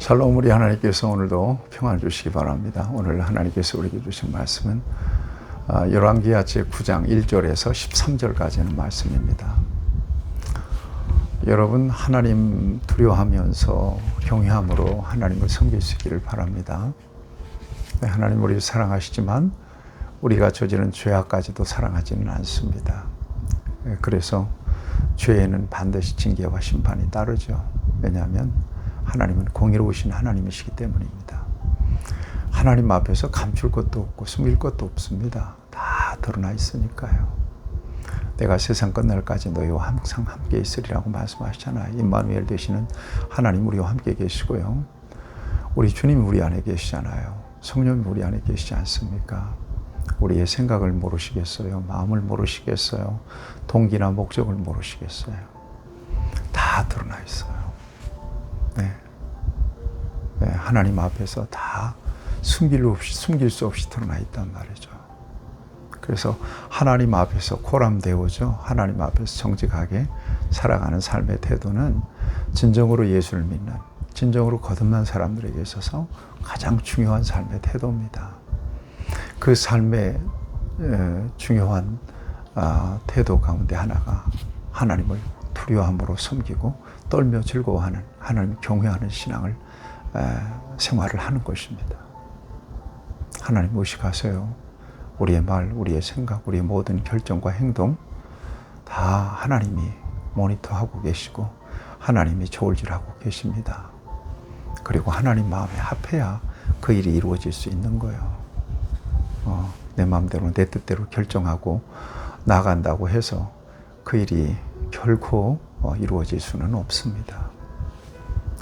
샬롬 우리 하나님께서 오늘도 평안 주시기 바랍니다. 오늘 하나님께서 우리에게 주신 말씀은 아, 열왕기하 제9장 1절에서 13절까지는 말씀입니다. 여러분 하나님 두려워하면서 경외함으로 하나님을 섬길 수 있기를 바랍니다. 네, 하나님 우리를 사랑하시지만 우리가 저지른 죄악까지도 사랑하지는 않습니다. 네, 그래서 죄에는 반드시 징계와 심판이 따르죠. 왜냐하면 하나님은 공의로우신 하나님이시기 때문입니다. 하나님 앞에서 감출 것도 없고 숨길 것도 없습니다. 다 드러나 있으니까요. 내가 세상 끝날까지 너희와 항상 함께 있으리라고 말씀하시잖아요. 임마누엘 되시는 하나님 우리와 함께 계시고요. 우리 주님 우리 안에 계시잖아요. 성령님 우리 안에 계시지 않습니까? 우리의 생각을 모르시겠어요? 마음을 모르시겠어요? 동기나 목적을 모르시겠어요? 다 드러나 있어요. 네. 네, 하나님 앞에서 다 숨길, 없이, 숨길 수 없이 드러나 있단 말이죠. 그래서 하나님 앞에서 코람되어져 하나님 앞에서 정직하게 살아가는 삶의 태도는 진정으로 예수를 믿는 진정으로 거듭난 사람들에게 있어서 가장 중요한 삶의 태도입니다. 그 삶의 중요한 아, 태도 가운데 하나가 하나님을 두려워함으로 섬기고 떨며 즐거워하는 하나님 경외하는 신앙을 생활을 하는 것입니다. 하나님 의식하세요. 우리의 말, 우리의 생각, 우리의 모든 결정과 행동 다 하나님이 모니터하고 계시고 하나님이 저울질하고 계십니다. 그리고 하나님 마음에 합해야 그 일이 이루어질 수 있는 거예요. 어, 내 마음대로 내 뜻대로 결정하고 나간다고 해서 그 일이 결코 어, 이루어질 수는 없습니다.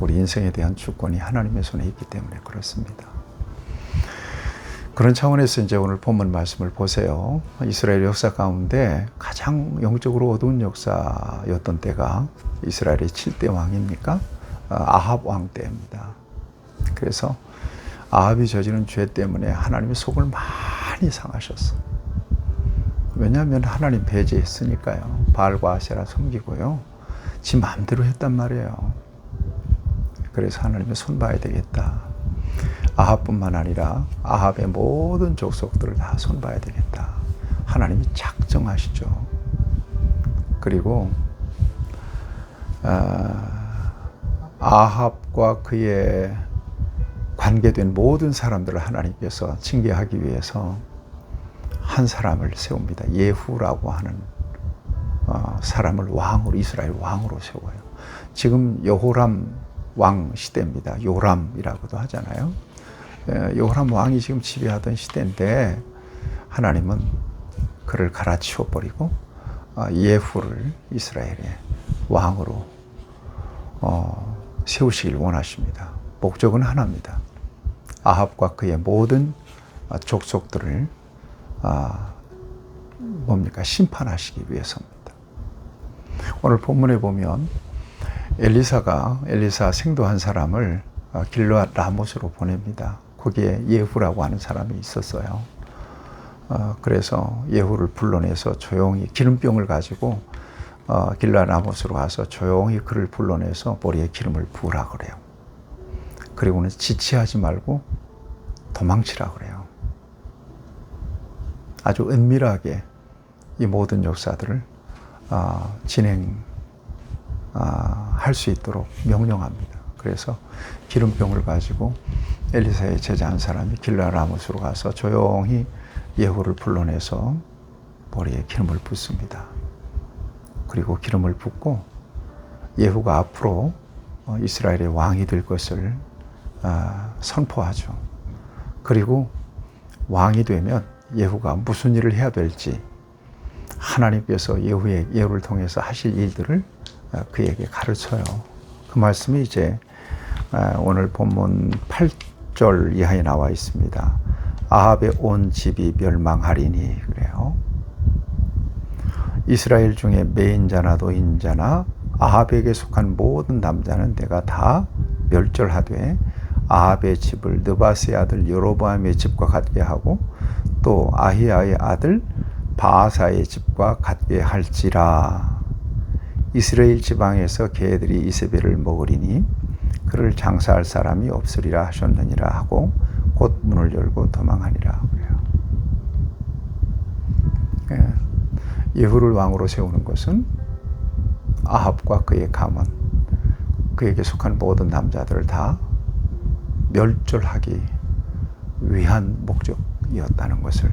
우리 인생에 대한 주권이 하나님의 손에 있기 때문에 그렇습니다. 그런 차원에서 이제 오늘 본문 말씀을 보세요. 이스라엘 역사 가운데 가장 영적으로 어두운 역사였던 때가 이스라엘의 7대 왕입니까? 어, 아합 왕 때입니다. 그래서 아합이 저지른 죄 때문에 하나님의 속을 많이 상하셨어. 왜냐하면 하나님 배제했으니까요. 바알과 아세라 섬기고요. 지 마음대로 했단 말이에요. 그래서 하나님의 손 봐야 되겠다. 아합뿐만 아니라 아합의 모든 족속들을 다 손 봐야 되겠다. 하나님이 작정하시죠. 그리고 아, 아합과 그의 관계된 모든 사람들을 하나님께서 징계하기 위해서 한 사람을 세웁니다. 예후라고 하는 어, 사람을 왕으로 이스라엘 왕으로 세워요. 지금 여호람 왕 시대입니다. 요람이라고도 하잖아요. 요람 왕이 지금 지배하던 시대인데 하나님은 그를 갈아치워 버리고 어, 예후를 이스라엘의 왕으로 어, 세우시길 원하십니다. 목적은 하나입니다. 아합과 그의 모든 족속들을 아, 뭡니까 심판하시기 위해서입니다. 오늘 본문에 보면 엘리사가 엘리사 생도한 사람을 아, 길르앗 라못으로 보냅니다. 거기에 예후라고 하는 사람이 있었어요. 어, 그래서 예후를 불러내서 조용히 기름병을 가지고 어, 길라 라못으로 가서 조용히 그를 불러내서 머리에 기름을 부으라 그래요. 그리고는 지체하지 말고 도망치라 그래요. 아주 은밀하게 이 모든 역사들을 어, 진행 아, 할수 있도록 명령합니다. 그래서 기름병을 가지고 엘리사의 제자 한 사람이 길라 라못으로 가서 조용히 예후를 불러내서 머리에 기름을 붓습니다. 그리고 기름을 붓고 예후가 앞으로 어, 이스라엘의 왕이 될 것을 아, 선포하죠. 그리고 왕이 되면 예후가 무슨 일을 해야 될지 하나님께서 예후의 예후를 통해서 하실 일들을 아, 그에게 가르쳐요. 그 말씀이 이제 아, 오늘 본문 8절 이하에 나와 있습니다. 아합의 온 집이 멸망하리니 그래요. 이스라엘 중에 매인자나 노인자나 아합에게 속한 모든 남자는 내가 다 멸절하되 아합의 집을 느바스의 아들 여로보암의 집과 같게 하고 또 아히야의 아들 바아사의 집과 같게 할지라 이스라엘 지방에서 개들이 이세벨을 먹으리니 그를 장사할 사람이 없으리라 하셨느니라 하고 곧 문을 열고 도망하니라. 예. 예후를 왕으로 세우는 것은 아합과 그의 가문, 그에게 속한 모든 남자들을 다 멸절하기 위한 목적 이었다는 것을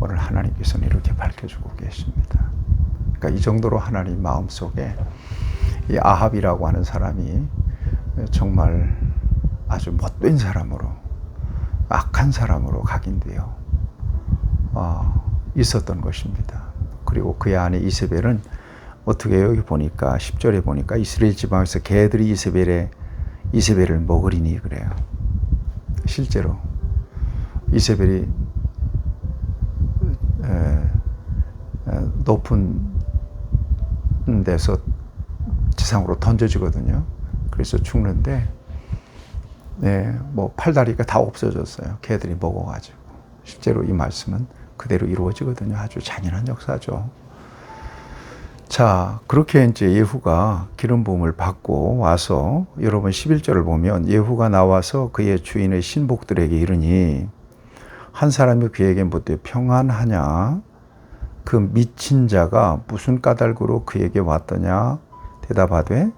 오늘 하나님께서는 이렇게 밝혀주고 계십니다. 그러니까 이 정도로 하나님 마음속에 이 아합이라고 하는 사람이 정말 아주 못된 사람으로 악한 사람으로 각인되어 어, 있었던 것입니다. 그리고 그의 아내 이세벨은 어떻게 여기 보니까 10절에 보니까 이스라엘 지방에서 개들이 이세벨의 이세벨을 먹으리니 그래요. 실제로 이세벨이 높은 데서 지상으로 던져지거든요. 그래서 죽는데, 네, 뭐 팔다리가 다 없어졌어요. 개들이 먹어가지고. 실제로 이 말씀은 그대로 이루어지거든요. 아주 잔인한 역사죠. 자, 그렇게 이제 예후가 기름 부음을 받고 와서 여러분 11절을 보면 예후가 나와서 그의 주인의 신복들에게 이르니 한 사람이 그에게 묻되 평안하냐 그 미친 자가 무슨 까닭으로 그에게 왔더냐 대답하되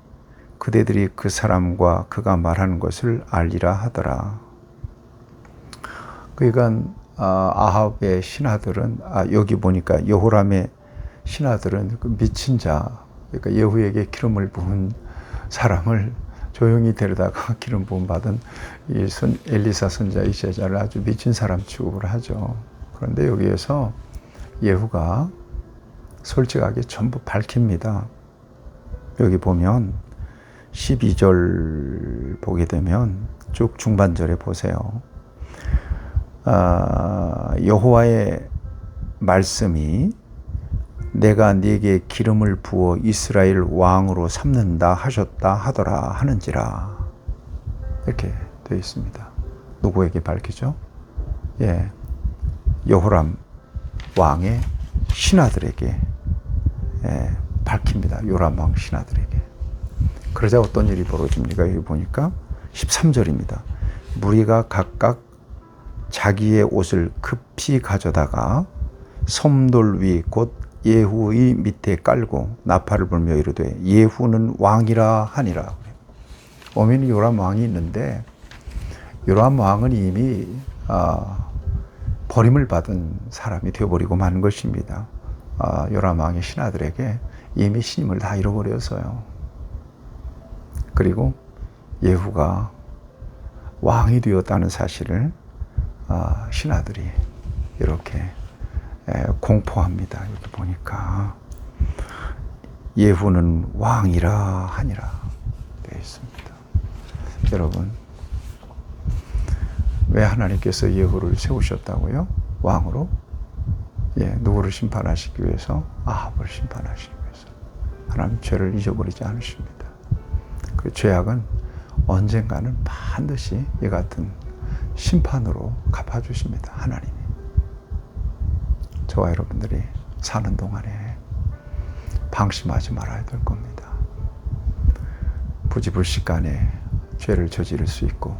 그대들이 그 사람과 그가 말하는 것을 알리라 하더라. 그러니까 아합의 신하들은 아, 여기 보니까 여호람의 신하들은 그 미친 자, 그러니까 예후에게 기름을 부은 사람을 조용히 데려다가 기름 부음 받은 이 선, 엘리사 선자 이세자를 아주 미친 사람 취급을 하죠. 그런데 여기에서 예후가 솔직하게 전부 밝힙니다. 여기 보면 12절 보게 되면 쭉 중반절에 보세요. 아, 여호와의 말씀이 내가 네게 기름을 부어 이스라엘 왕으로 삼는다 하셨다 하더라 하는지라 이렇게 되어 있습니다. 누구에게 밝히죠? 예, 여호람 왕의 신하들에게 예, 밝힙니다. 요람 왕 신하들에게. 그러자 어떤 일이 벌어집니까? 여기 보니까 13절입니다. 무리가 각각 자기의 옷을 급히 가져다가 섬돌 위 곧 예후의 밑에 깔고 나팔을 불며 이르되 예후는 왕이라 하니라. 오면 요람 왕이 있는데 요람 왕은 이미 아, 버림을 받은 사람이 되어버리고 만 것입니다. 아, 요람 왕의 신하들에게 이미 신임을 다 잃어버렸어요. 그리고 예후가 왕이 되었다는 사실을 아, 신하들이 이렇게 공포합니다. 여기 보니까 예후는 왕이라 하니라 되어 있습니다. 여러분 왜 하나님께서 예후를 세우셨다고요? 왕으로? 예, 누구를 심판하시기 위해서? 아합을 심판하시기 위해서. 하나님 죄를 잊어버리지 않으십니다. 그 죄악은 언젠가는 반드시 이 같은 심판으로 갚아주십니다. 하나님이. 저와 여러분들이 사는 동안에 방심하지 말아야 될 겁니다. 부지불식간에 죄를 저지를 수 있고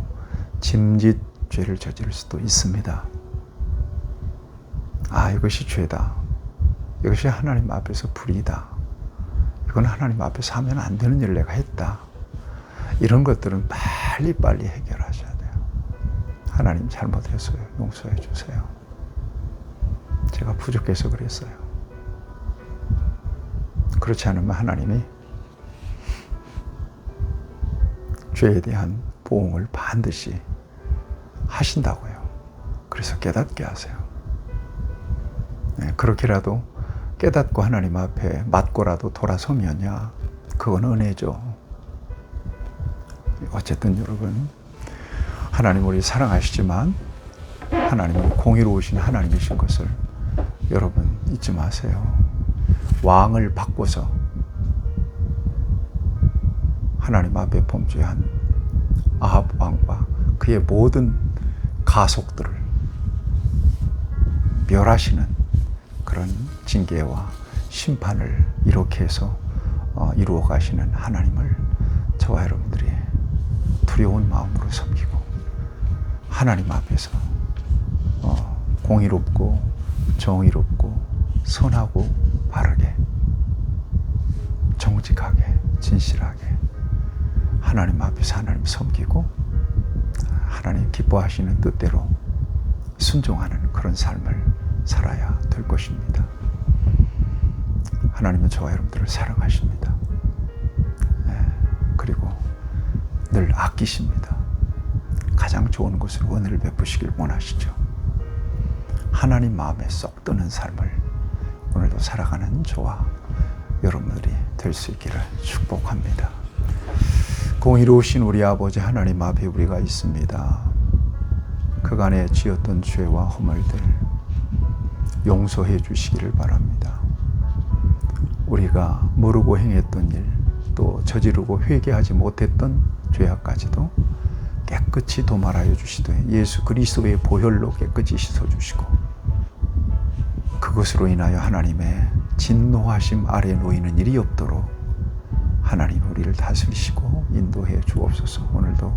짐짓 죄를 저지를 수도 있습니다. 아, 이것이 죄다. 이것이 하나님 앞에서 불이다. 이건 하나님 앞에서 하면 안 되는 일을 내가 했다. 이런 것들은 빨리빨리 해결하셔야 돼요. 하나님 잘못했어요. 용서해 주세요. 제가 부족해서 그랬어요. 그렇지 않으면 하나님이 죄에 대한 보응을 반드시 하신다고요. 그래서 깨닫게 하세요. 네, 그렇게라도 깨닫고 하나님 앞에 맞고라도 돌아서면야 그건 은혜죠. 어쨌든 여러분 하나님 우리 사랑하시지만 하나님은 공의로우신 하나님이신 것을 여러분 잊지 마세요. 왕을 바꿔서 하나님 앞에 범죄한 아합 왕과 그의 모든 가속들을 멸하시는 그런 징계와 심판을 이렇게 해서 어, 이루어 가시는 하나님을 저와 여러분들이 두려운 마음으로 섬기고 하나님 앞에서 어, 공의롭고 정의롭고 선하고 바르게 정직하게 진실하게 하나님 앞에서 하나님 섬기고 하나님 기뻐하시는 뜻대로 순종하는 그런 삶을 살아야 될 것입니다. 하나님은 저와 여러분들을 사랑하십니다. 네, 그리고 늘 아끼십니다. 가장 좋은 곳으로 은혜를 베푸시길 원하시죠. 하나님 마음에 쏙 드는 삶을 오늘도 살아가는 저와 여러분들이 될 수 있기를 축복합니다. 공의로우신 우리 아버지 하나님 앞에 우리가 있습니다. 그간에 지었던 죄와 허물들 용서해 주시기를 바랍니다. 우리가 모르고 행했던 일, 또 저지르고 회개하지 못했던 죄악까지도 깨끗이 도말하여 주시되 예수 그리스도의 보혈로 깨끗이 씻어 주시고 그것으로 인하여 하나님의 진노하심 아래 놓이는 일이 없도록 하나님 우리를 다스리시고 인도해 주옵소서. 오늘도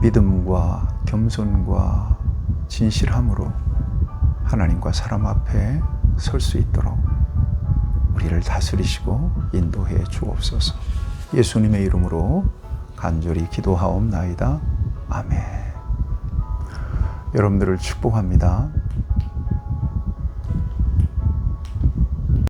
믿음과 겸손과 진실함으로 하나님과 사람 앞에 설 수 있도록 우리를 다스리시고 인도해 주옵소서. 예수님의 이름으로 간절히 기도하옵나이다. 아멘. 여러분들을 축복합니다.